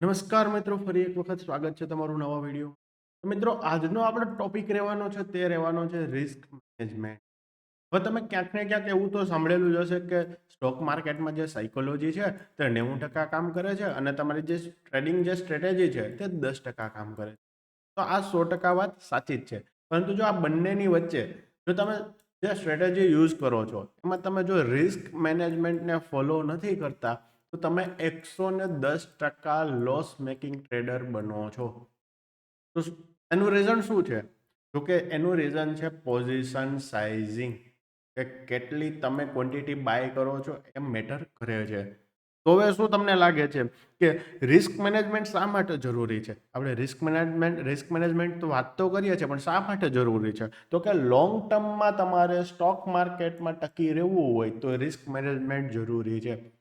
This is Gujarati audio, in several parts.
નમસ્કાર મિત્રો, ફરી એક વખત સ્વાગત છે તમારું નવા વીડિયો. મિત્રો, આજનો આપણો ટોપિક રહેવાનો છે, તે રહેવાનો છે રિસ્ક મેનેજમેન્ટ હવે તમે ક્યાંક ને ક્યાંક એવું તો સાંભળેલું જ હશે કે સ્ટોક માર્કેટમાં જે સાયકોલોજી છે, તે નેવું ટકા કામ કરે છે અને તમારી જે ટ્રેડિંગ જે સ્ટ્રેટેજી છે, તે દસ ટકા કામ કરે છે. તો આ સો ટકા વાત સાચી જ છે. પરંતુ જો આ બંનેની વચ્ચે જો તમે જે સ્ટ્રેટેજી યુઝ કરો છો, એમાં તમે જો રિસ્ક મેનેજમેન્ટને ફોલો નથી કરતા તો તમે એકસો ને દસ ટકા લોસ મેકિંગ ટ્રેડર બનો છો. તો એનું રીઝન શું છે? જો કે એનું રીઝન છે પોઝિશન સાઇઝિંગ કે કેટલી તમે ક્વોન્ટિટી બાય કરો છો એ મેટર કરે છે. તો હવે શું તમને લાગે છે? કે રિસ્ક મેનેજમેન્ટ શા માટે જરૂરી છે? આપણે રિસ્ક મેનેજમેન્ટ રિસ્ક મેનેજમેન્ટ તો વાત તો કરીએ છીએ, પણ શા માટે જરૂરી છે? તો કે લોંગ ટર્મમાં તમારે સ્ટોક માર્કેટમાં ટકી રહેવું હોય તો રિસ્ક મેનેજમેન્ટ જરૂરી છે.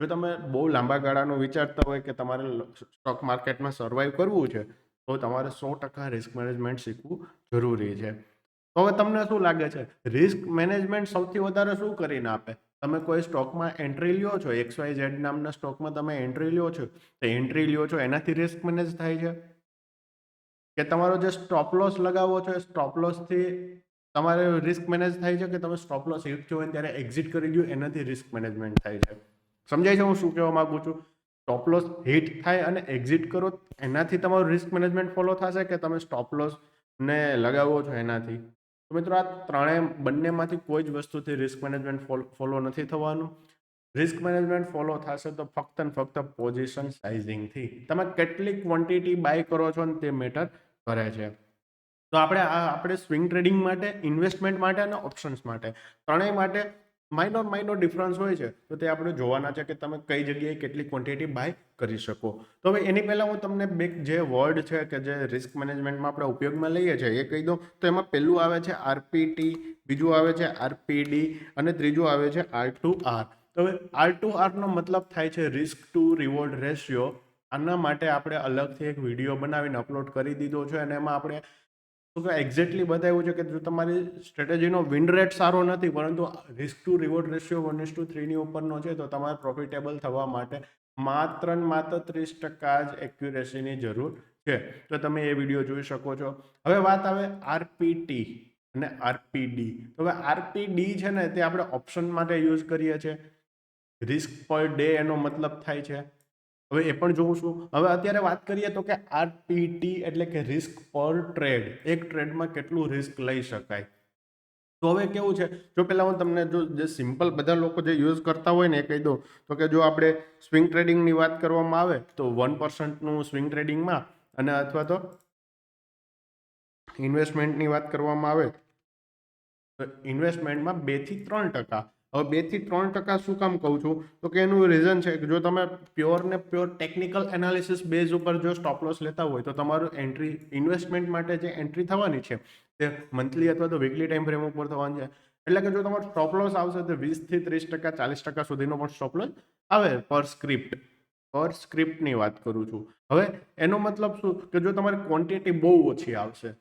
જો તમે બહુ લાંબા ગાળાનું વિચારતા હોય કે તમારે સ્ટોક માર્કેટમાં સર્વાઈવ કરવું છે, તો તમારે સો ટકા રિસ્ક મેનેજમેન્ટ શીખવું જરૂરી છે. તો હવે તમને શું લાગે છે? રિસ્ક મેનેજમેન્ટ સૌથી વધારે શું કરીને આપે? તમે કોઈ સ્ટોકમાં એન્ટ્રી લ્યો છો, એક્સ વાય ઝેડ નામના સ્ટોકમાં તમે એન્ટ્રી લ્યો છો, તો એન્ટ્રી લ્યો છો, એનાથી રિસ્ક મેનેજ થાય છે? કે તમારો જે સ્ટોપ લોસ લગાવો છો, એ સ્ટોપ લોસથી તમારે રિસ્ક મેનેજ થાય છે? કે તમે સ્ટોપ લોસ હિટ થયો હોય ને ત્યારે એક્ઝિટ કરી દો, એનાથી રિસ્ક મેનેજમેન્ટ થાય છે? સમજાય છે હું શું કહેવા માગું છું? સ્ટોપ લોસ હિટ થાય અને એક્ઝિટ કરો, એનાથી તમારું રિસ્ક મેનેજમેન્ટ ફોલો થશે કે તમે સ્ટોપ લોસ ને લગાવો છો એનાથી? તો મિત્રો આ ત્રણેય બંનેમાંથી કોઈ જ વસ્તુથી રિસ્ક મેનેજમેન્ટ ફોલો નથી થવાનું. રિસ્ક મેનેજમેન્ટ ફોલો થશે તો ફક્ત ને ફક્ત પોઝિશન સાઇઝિંગથી તમે કેટલી ક્વોન્ટિટી બાય કરો છો ને તે મેટર કરે છે. તો આપણે આ, આપણે સ્વિંગ ટ્રેડિંગ માટે ઇન્વેસ્ટમેન્ટ માટે અને ઓપ્શન્સ માટે. ત્રણેય માટે માઇનોર માઇનોર ડિફરન્સ હોય છે, તો તે આપણે જોવાના છે કે તમે કઈ જગ્યાએ કેટલી ક્વોન્ટિટી બાય કરી શકો. તો હવે એની પહેલાં હું તમને બે જે વર્ડ છે કે જે રિસ્ક મેનેજમેન્ટમાં આપણે ઉપયોગમાં લઈએ છીએ, એ કહી દઉં. તો એમાં પહેલું આવે છે આરપીટી બીજું આવે છે આરપીડી અને ત્રીજું આવે છે આર ટુ આર તો હવે આર ટુ આરનો મતલબ થાય છે રિસ્ક ટુ રિવોર્ડ રેશિયો આના માટે આપણે અલગથી એક વીડિયો બનાવીને અપલોડ કરી દીધો છે અને એમાં આપણે તો કે એક્ઝેક્ટલી બતાવ્યું છે કે જો તમારી સ્ટ્રેટેજીનો વિન રેટ સારો નથી, પરંતુ risk to reward ratio one is two થ્રીની ઉપરનો છે, તો તમારે પ્રોફિટેબલ થવા માટે માત્ર ને માત્ર ત્રીસ ટકા જ એક્યુરેસીની જરૂર છે. તો તમે એ વીડિયો જોઈ શકો છો. હવે વાત આવે આરપીટી અને આરપીડી તો હવે આરપીડી છે ને તે આપણે ઓપ્શન માટે યુઝ કરીએ છીએ. રિસ્ક પર ડે એનો મતલબ થાય છે. હવે એ પણ જોઉં છું. હવે અત્યારે વાત કરીએ તો કે આરપીટી એટલે કે રિસ્ક પર ટ્રેડ એક ટ્રેડમાં કેટલું રિસ્ક લઈ શકાય? તો હવે કેવું છે? જો પહેલાં હું તમને જો જે સિમ્પલ બધા લોકો જે યુઝ કરતા હોય ને એ કહી દઉં. તો કે જો આપણે સ્વિંગ ટ્રેડિંગની વાત કરવામાં આવે, તો વન પર્સન્ટનું સ્વિંગ ટ્રેડિંગમાં અને અથવા તો ઇન્વેસ્ટમેન્ટની વાત કરવામાં આવે, તો ઇન્વેસ્ટમેન્ટમાં બેથી ત્રણ ટકા. હવે બેથી ત્રણ ટકા શું કામ કહું છું? તો કે એનું રીઝન છે કે જો તમે પ્યોર ને પ્યોર ટેકનિકલ એનાલિસિસ બેઝ ઉપર જો સ્ટોપ લોસ લેતા હોય તો તમારું એન્ટ્રી ઇન્વેસ્ટમેન્ટ માટે જે એન્ટ્રી થવાની છે, તે મંથલી અથવા તો વીકલી ટાઈમ ફ્રેમ ઉપર થવાની છે. એટલે કે જો તમારો સ્ટોપ લોસ આવશે તો વીસથી ત્રીસ ટકા, ચાલીસ ટકા સુધીનો પણ સ્ટોપ લોસ આવે પર સ્ક્રિપ્ટ પર સ્ક્રિપ્ટની વાત કરું છું. હવે એનો મતલબ શું? કે જો તમારી ક્વોન્ટિટી બહુ ઓછી આવશે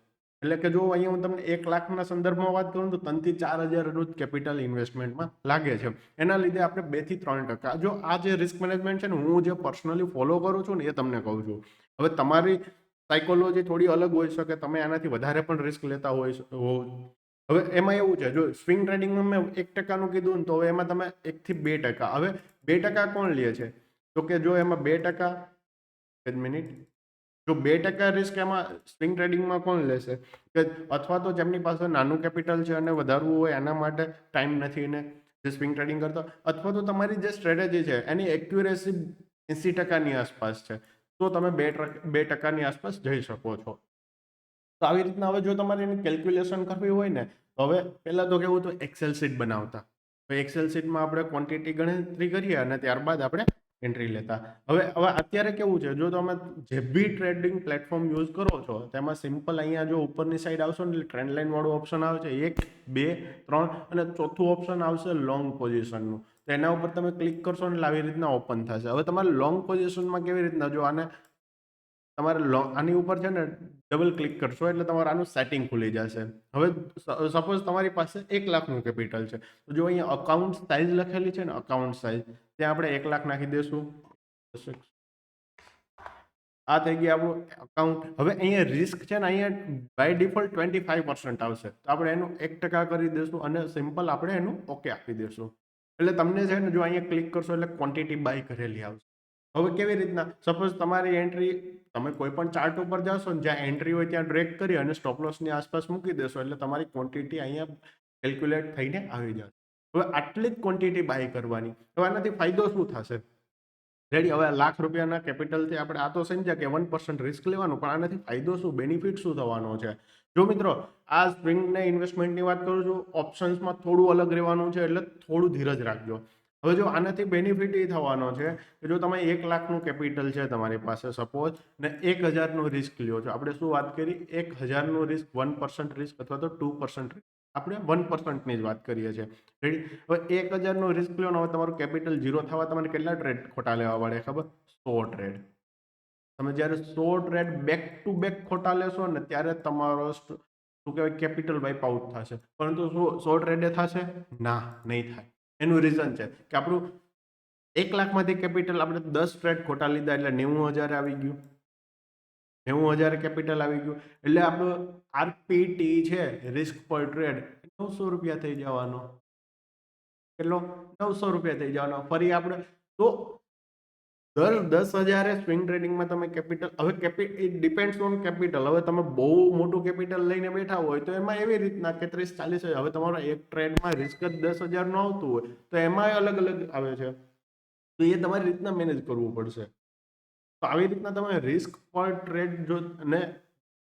એટલે કે જો અહીંયા હું તમને એક લાખના સંદર્ભમાં વાત કરું તો ત્રણથી ચાર હજારનું જ કેપિટલ ઇન્વેસ્ટમેન્ટમાં લાગે છે. એના લીધે આપણે બેથી ત્રણ ટકા. જો આ જે રિસ્ક મેનેજમેન્ટ છે ને, હું જે પર્સનલી ફોલો કરું છું ને, એ તમને કહું છું. હવે તમારી સાયકોલોજી થોડી અલગ હોઈ શકે, તમે આનાથી વધારે પણ રિસ્ક લેતા હોય હવે એમાં એવું છે, જો સ્વિંગ ટ્રેડિંગમાં મેં એક ટકાનું કીધું ને, તો હવે એમાં તમે એકથી બે ટકા. હવે બે ટકા કોણ લે છે? તો કે જો એમાં બે ટકા, એક મિનિટ. જો બે ટકા રિસ્ક એમાં સ્વિંગ ટ્રેડિંગમાં કોણ લેશે? કે અથવા તો જેમની પાસે નાનું કેપિટલ છે અને વધારવું હોય એના માટે ટાઈમ નથી ને જે સ્વિંગ ટ્રેડિંગ કરતો, અથવા તો તમારી જે સ્ટ્રેટેજી છે એની એક્યુરેસી એંસી ટકાની આસપાસ છે. તો તમે બે બે ટકાની આસપાસ જઈ શકો છો. તો આવી રીતના હવે જો તમારે એની કેલ્ક્યુલેશન કરવી હોય ને, તો હવે પહેલાં તો કેવું તો એક્સેલ શીટ બનાવતા. તો એક્સેલ શીટમાં આપણે ક્વોન્ટિટી ગણતરી કરીએ અને ત્યારબાદ આપણે એન્ટ્રી લેતા. હવે હવે અત્યારે કેવું છે? જો તમે જે બી ટ્રેડિંગ પ્લેટફોર્મ યુઝ કરો છો, તેમાં સિમ્પલ અહીંયા જો ઉપરની સાઈડ આવશો ને ટ્રેન્ડ લાઇન વાળું ઓપ્શન આવે છે, એક, બે, ત્રણ, અને ચોથું ઓપ્શન આવશે લોંગ પોઝિશનનું તો એના ઉપર તમે ક્લિક કરશો એટલે આવી રીતના ઓપન થશે. હવે તમારે લોંગ પોઝિશનમાં કેવી રીતના જો આને તમારે લો- આની ઉપર છે ને ડબલ ક્લિક કરશો એટલે તમારે આનું સેટિંગ ખુલી જશે. હવે સપોઝ તમારી પાસે એક લાખનું કેપિટલ છે. તો જો અહીંયા અકાઉન્ટ સાઇઝ લખેલી છે ને અકાઉન્ટ સાઇઝ ત્યાં આપણે એક લાખ નાખી દઈશું આ થઈ ગયા આપણું અકાઉન્ટ હવે અહીંયા રિસ્ક છે ને, અહીંયા by default twenty five percent આવશે. તો આપણે એનું એક ટકા કરી દઈશું અને સિમ્પલ આપણે એનું ઓકે આપી દઈશું એટલે તમને છે ને, જો અહીંયા ક્લિક કરશો એટલે ક્વોન્ટિટી બાય કરેલી આવશે. હવે કેવી રીતના? સપોઝ તમારી એન્ટ્રી તમે કોઈ પણ ચાર્ટ ઉપર જશો ને જ્યાં એન્ટ્રી હોય ત્યાં ડ્રેક કરી અને સ્ટોપ લોસની આસપાસ મૂકી દેશો, એટલે તમારી ક્વોન્ટિટી અહીંયા કેલ્ક્યુલેટ થઈને આવી જશે. હવે આટલી જ ક્વોન્ટિટી બાય કરવાની. હવે આનાથી ફાયદો શું થશે? રેડી હવે લાખ રૂપિયાના કેપિટલથી આપણે આ તો સમજ્યા કે વન પર્સન્ટ રિસ્ક લેવાનું, પણ આનાથી ફાયદો શું? બેનિફિટ શું થવાનો છે? જો મિત્રો, આ સ્પ્રિંગને ઇન્વેસ્ટમેન્ટની વાત કરું છું ઓપ્શન્સમાં થોડું અલગ રહેવાનું છે, એટલે થોડું ધીરજ રાખજો. હવે જો આનાથી બેનિફિટ એ થવાનો છે, કે જો તમે એક લાખનું કેપિટલ છે તમારી પાસે સપોઝ ને એક હજારનું રિસ્ક લ્યો. છો આપણે શું વાત કરી? એક હજારનું રિસ્ક વન પર્સન્ટ રિસ્ક અથવા તો ટુ પર્સન્ટ આપણે વન પર્સન્ટની જ વાત કરીએ છીએ. રેડી હવે એક હજારનું રિસ્ક લ્યો ને હવે તમારું કેપિટલ ઝીરો થવા તમારે કેટલા ટ્રેડ ખોટા લેવા પડે ખબર? સો ટ્રેડ તમે જ્યારે so trade back to back ખોટા લેશો ને ત્યારે તમારો શું કહેવાય? કેપિટલ વાઇપ આઉટ થશે. પરંતુ શું સો ટ્રેડે થશે? ના, નહીં થાય. એનું રીઝન છે કે આપણું એક લાખમાંથી કેપિટલ આપણે દસ ટ્રેડ ખોટા લીધા એટલે નેવું હજાર આવી ગયું. નેવું હજાર કેપિટલ આવી ગયું. એટલે આપણું આરપીટી છે રિસ્ક પર ટ્રેડ નવસો રૂપિયા થઈ જવાનો. કેટલો? નવસો રૂપિયા થઈ જવાનો. ફરી આપણે તો દર દસ હજારે સ્વિંગ ટ્રેડિંગમાં તમે કેપિટલ હવે કેપિ ઇટ ડિપેન્ડ્સ ઓન કેપિટલ હવે તમે બહુ મોટું કેપિટલ લઈને બેઠા હોય તો એમાં એવી રીતના કે ત્રીસ ચાલીસ હજાર હવે તમારો એક ટ્રેડમાં રિસ્ક જ દસ હજારનું આવતું હોય તો એમાં અલગ અલગ આવે છે. તો એ તમારી રીતના મેનેજ કરવું પડશે. તો આવી રીતના તમે રિસ્ક પર ટ્રેડ જો અને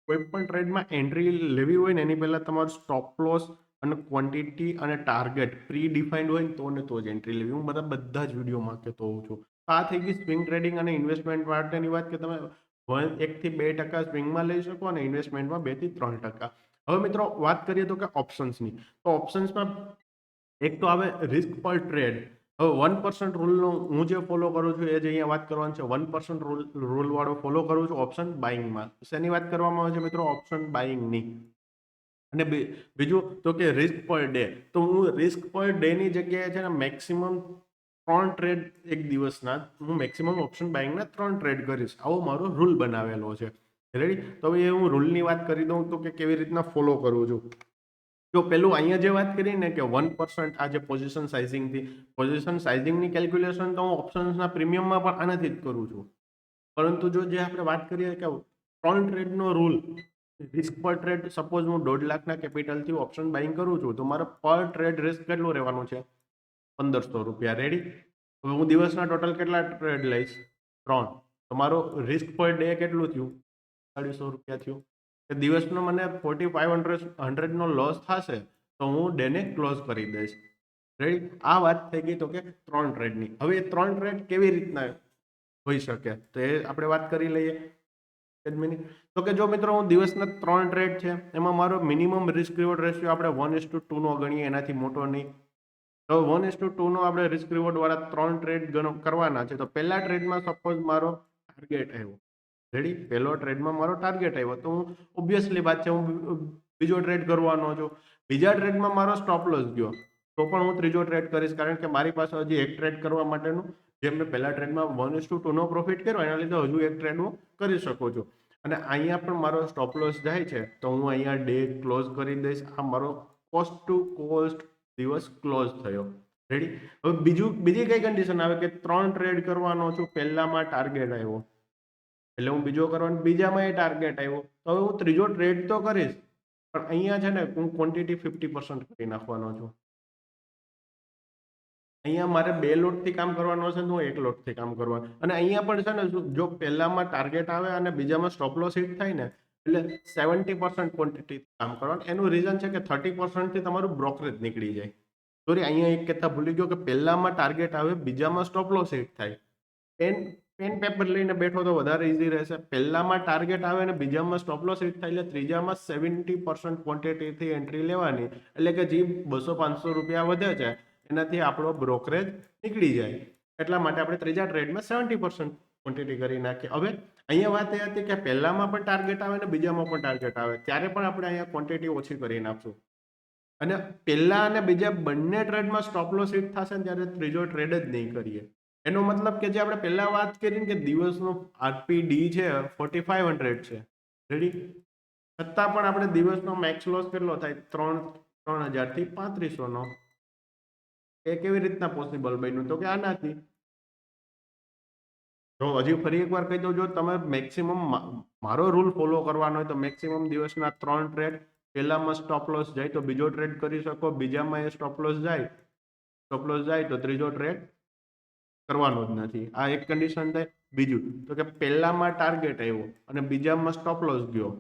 કોઈ પણ ટ્રેડમાં એન્ટ્રી લેવી હોય ને એની પહેલાં તમારું સ્ટોપ લોસ અને ક્વોન્ટિટી અને ટાર્ગેટ પ્રી ડિફાઇન્ડ હોય ને તો ને તો જ એન્ટ્રી લેવી. હું બધા બધા જ વિડીયોમાં કહેતો હોઉં છું. આ થઈ ગઈ સ્વિંગ ટ્રેડિંગ અને ઇન્વેસ્ટમેન્ટ માટેની વાત કે તમે વન એકથી બે ટકા સ્વિંગમાં લઈ શકો અને ઇન્વેસ્ટમેન્ટમાં બેથી ત્રણ ટકા. હવે મિત્રો વાત કરીએ તો કે ઓપ્શન્સની. તો ઓપ્શન્સમાં એક તો આવે રિસ્ક પર ટ્રેડ હવે વન પર્સન્ટ રૂલનો હું જે ફોલો કરું છું એ જ અહીંયા વાત કરવાની છે. વન પર્સન્ટ રૂલ રૂલવાળો ફોલો કરું છું ઓપ્શન બાઇંગમાં શેની વાત કરવામાં આવે છે મિત્રો? ઓપ્શન બાઇંગની અને બીજું તો કે રિસ્ક પર ડે તો હું રિસ્ક પર ડેની જગ્યાએ છે ને મેક્સિમમ ત્રણ ટ્રેડ એક દિવસના, હું મેક્સિમમ ઓપ્શન બાઇંગના ત્રણ ટ્રેડ કરીશ. આવો મારો રૂલ બનાવેલો છે. રેડી તો હવે હું રૂલની વાત કરી દઉં તો કે કેવી રીતના ફોલો કરું છું? જો પેલું અહીંયા જે વાત કરી ને કે વન પર્સન્ટ આ જે પોઝિશન સાઇઝિંગથી પોઝિશન સાઇઝિંગની કેલ્ક્યુલેશન તો હું ઓપ્શન્સના પ્રીમિયમમાં પણ આનાથી જ કરું છું. પરંતુ જો જે આપણે વાત કરીએ કે ત્રણ ટ્રેડનો રૂલ રિસ્ક પર ટ્રેડ સપોઝ હું દોઢ લાખના કેપિટલથી ઓપ્શન બાઇંગ કરું છું, તો મારે પર ટ્રેડ રિસ્ક કેટલું રહેવાનું છે? પંદરસો રૂપિયા રેડી હવે હું દિવસના ટોટલ કેટલા ટ્રેડ લઈશ? ત્રણ. તો મારો રિસ્ક પર ડે કેટલું થયું? અઢીસો રૂપિયા થયું. કે દિવસનો મને ફોર્ટી ફાઈવ હંડ્રેડ હંડ્રેડનો લોસ થશે, તો હું ડેને ક્લોઝ કરી દઈશ. રેડી આ વાત થઈ ગઈ તો કે ત્રણ ટ્રેડની હવે એ ત્રણ ટ્રેડ કેવી રીતના હોઈ શકે? તો એ આપણે વાત કરી લઈએ. તો કે જો મિત્રો હું દિવસના ત્રણ ટ્રેડ છે, એમાં મારો મિનિમમ રિસ્ક રિવોર્ડ રેશિયો આપણે વન ઇસ ટુ ટુનો ગણીએ, એનાથી મોટો નહીં. તો વન ઇસ ટુ ટુનો આપણે રિસ્ક રિવોર્ડ વાળા ત્રણ ટ્રેડ કરવાના છે. તો પહેલા ટ્રેડમાં સપોઝ મારો ટાર્ગેટ આવ્યો. રેડી પહેલો ટ્રેડમાં મારો ટાર્ગેટ આવ્યો. તો હું ઓબ્વિયસલી વાત છે, હું બીજો ટ્રેડ કરવાનો છું. બીજા ટ્રેડમાં મારો સ્ટોપ લોસ ગયો. તો પણ હું ત્રીજો ટ્રેડ કરીશ. કારણ કે મારી પાસે હજી એક ટ્રેડ કરવા માટેનું, જે મેં પહેલા ટ્રેડમાં વન ઇસ ટુ ટુનો પ્રોફિટ કર્યો, એના લીધે હજુ એક ટ્રેડ હું કરી શકું છું. અને અહીંયા પણ મારો સ્ટોપ લોસ જાય છે. તો હું અહીંયા ડે ક્લોઝ કરી દઈશ. આ મારો કોસ્ટ ટુ કોસ્ટ દિવસ ક્લોઝ થયો. રેડી હવે બીજું, બીજી કઈ કન્ડિશન આવે કે ત્રણ ટ્રેડ કરવાનો છું, પહેલામાં ટાર્ગેટ આવ્યો. એટલે હું બીજો કરવાનો, બીજામાં એ ટાર્ગેટ આવ્યો. તો હવે હું ત્રીજો ટ્રેડ તો કરીશ, પણ અહીંયા છે ને હું ક્વોન્ટિટી ફિફ્ટી પર્સન્ટ કરી નાખવાનો છું. અહીંયા મારે બે લોટથી કામ કરવાનું છે તો હું એક લોટથી કામ કરવાનું. અને અહીંયા પણ છે ને જો પહેલામાં ટાર્ગેટ આવે અને બીજામાં સ્ટોપ લોસ હિટ થાય ને એટલે સેવન્ટી પર્સન્ટ ક્વોન્ટિટી કામ કરવાનું. એનું રીઝન છે કે થર્ટી પર્સન્ટથી તમારું બ્રોકરેજ નીકળી જાય. સોરી અહીંયા એક કહેતા ભૂલી ગયો કે પહેલામાં ટાર્ગેટ આવે, બીજામાં સ્ટોપ લોસ હિટ થાય. પેન પેન પેપર લઈને બેઠો તો વધારે ઇઝી રહેશે. પહેલામાં ટાર્ગેટ આવે અને બીજામાં સ્ટોપ લોસ હિટ થાય એટલે ત્રીજામાં સેવન્ટી પર્સન્ટ ક્વોન્ટિટીથી એન્ટ્રી લેવાની. એટલે કે જે બસો પાંચસો રૂપિયા વધે છે, એનાથી આપણો બ્રોકરેજ નીકળી જાય. એટલા માટે આપણે ત્રીજા ટ્રેડમાં સેવન્ટી પર્સન્ટ ક્વોન્ટિટી કરી નાખીએ. હવે અહીંયા વાત એ હતી કે પહેલામાં પણ ટાર્ગેટ આવે ને બીજામાં પણ ટાર્ગેટ આવે. ત્યારે પણ આપણે અહીંયા ક્વોન્ટિટી ઓછી કરી નાખશું. અને પહેલા અને બીજા બંને ટ્રેડમાં સ્ટોપ લોસ હિટ થશે ને ત્યારે ત્રીજો ટ્રેડ જ નહીં કરીએ. એનો મતલબ કે જે આપણે પહેલા વાત કરી ને કે દિવસનો આરપીડી છે ફોર્ટી ફાઈવ હંડ્રેડ છે. રેડી છતાં પણ આપણે દિવસનો મેક્સ લોસ કેટલો થાય? ત્રણ ત્રણ હજારથી પાંત્રીસોનો. એ કેવી રીતના પોસિબલ બન્યું? તો કે આનાથી. જો હજી ફરી એકવાર કહી દઉં, જો તમે મેક્સિમમ મારો રૂલ ફોલો કરવાનો હોય તો મેક્સિમમ દિવસના ત્રણ ટ્રેડ પહેલામાં સ્ટોપ લોસ જાય તો બીજો ટ્રેડ કરી શકો, બીજામાં એ સ્ટોપ જાય સ્ટોપ લોસ જાય તો ત્રીજો ટ્રેડ કરવાનો જ નથી. આ એક કન્ડિશન થાય. બીજું, તો કે પહેલામાં ટાર્ગેટ આવ્યો અને બીજામાં સ્ટોપ ગયો,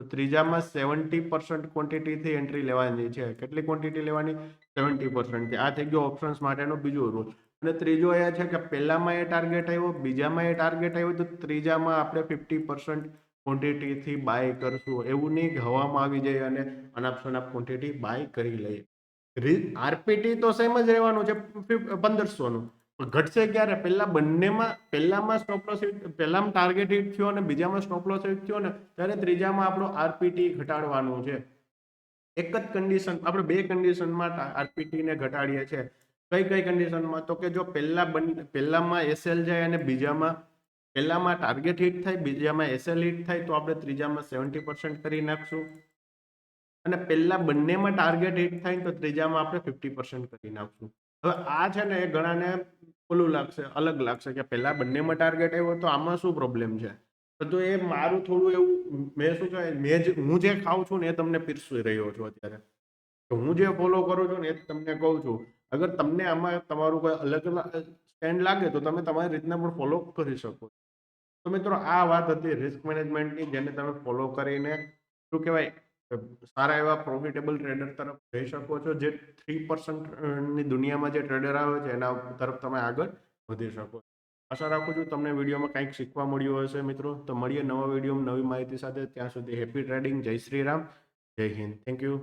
તો ત્રીજામાં સેવન્ટી પર્સન્ટ ક્વોન્ટિટીથી એન્ટ્રી લેવાની છે. કેટલી ક્વોન્ટિટી લેવાની? સેવન્ટી પર્સન્ટ આ થઈ ગયો ઓપ્શન્સ માટેનો બીજો રૂલ અને ત્રીજો એ છે કે પહેલામાં એ ટાર્ગેટ આવ્યો, બીજામાં એ ટાર્ગેટ આવ્યો, તો ત્રીજામાં આપણે ફિફ્ટી પર્સન્ટ ક્વોન્ટિટીથી બાય કરશું. એવું નહીં હવામાં આવી જાય અને અનાપ શનાપ ક્વોન્ટિટી બાય કરી લઈએ. આરપીટી તો સેમ જ રહેવાનું છે પંદરસોનું. ઘટશે ક્યારે? પહેલા બંનેમાં, પહેલામાં સ્ટોપ પહેલામાં ટાર્ગેટ હિટ થયો અને બીજામાં સ્ટોપ હિટ થયો ને, ત્યારે ત્રીજામાં આપણો આરપીટી ઘટાડવાનું છે. એક જ કન્ડિશન આપણે બે કન્ડિશનમાં આરપીટી ને ઘટાડીએ છીએ. કઈ કઈ કન્ડિશનમાં તો કે જો પહેલા બંને, પહેલામાં એસએલ જાય અને બીજામાં, પહેલામાં ટાર્ગેટ હિટ થાય, બીજામાં એસએલ હિટ થાય, તો આપણે ત્રીજામાં સેવન્ટી પર્સન્ટ કરી નાખશું. અને પહેલા બંનેમાં ટાર્ગેટ હિટ થાય તો ત્રીજામાં આપણે ફિફ્ટી પર્સન્ટ કરી નાખશું. હવે આ છે ને એ ઘણાને ઓલું લાગશે, અલગ લાગશે કે પહેલા બંનેમાં ટાર્ગેટ આવ્યો તો આમાં શું પ્રોબ્લેમ છે? તો એ મારું થોડું એવું, મેં શું કહેવાય, મેં જે, હું જે ખાઉં છું ને એ તમને પીરસી રહ્યો છું અત્યારે. હું જે ફોલો કરું છું ને એ તમને કહું છું. અગર તમને આમાં તમારું કોઈ અલગ સ્ટેન્ડ લાગે તો તમે તમારી રીતના પણ ફોલો કરી શકો. તો મિત્રો આ વાત હતી રિસ્ક મેનેજમેન્ટની જેને તમે ફોલો કરીને શું કહેવાય સારા એવા પ્રોફિટેબલ ટ્રેડર તરફ જઈ શકો છો, જે થ્રી પર્સન્ટની દુનિયામાં જે ટ્રેડર આવે છે, એના તરફ તમે આગળ વધી શકો. આશા રાખું છું તમને વિડીયોમાં કંઈક શીખવા મળ્યું હશે મિત્રો. તો મળીએ નવા વિડીયોમાં નવી માહિતી સાથે. ત્યાં સુધી હેપી ટ્રેડિંગ જય શ્રી રામ. જય હિન્દ. Thank you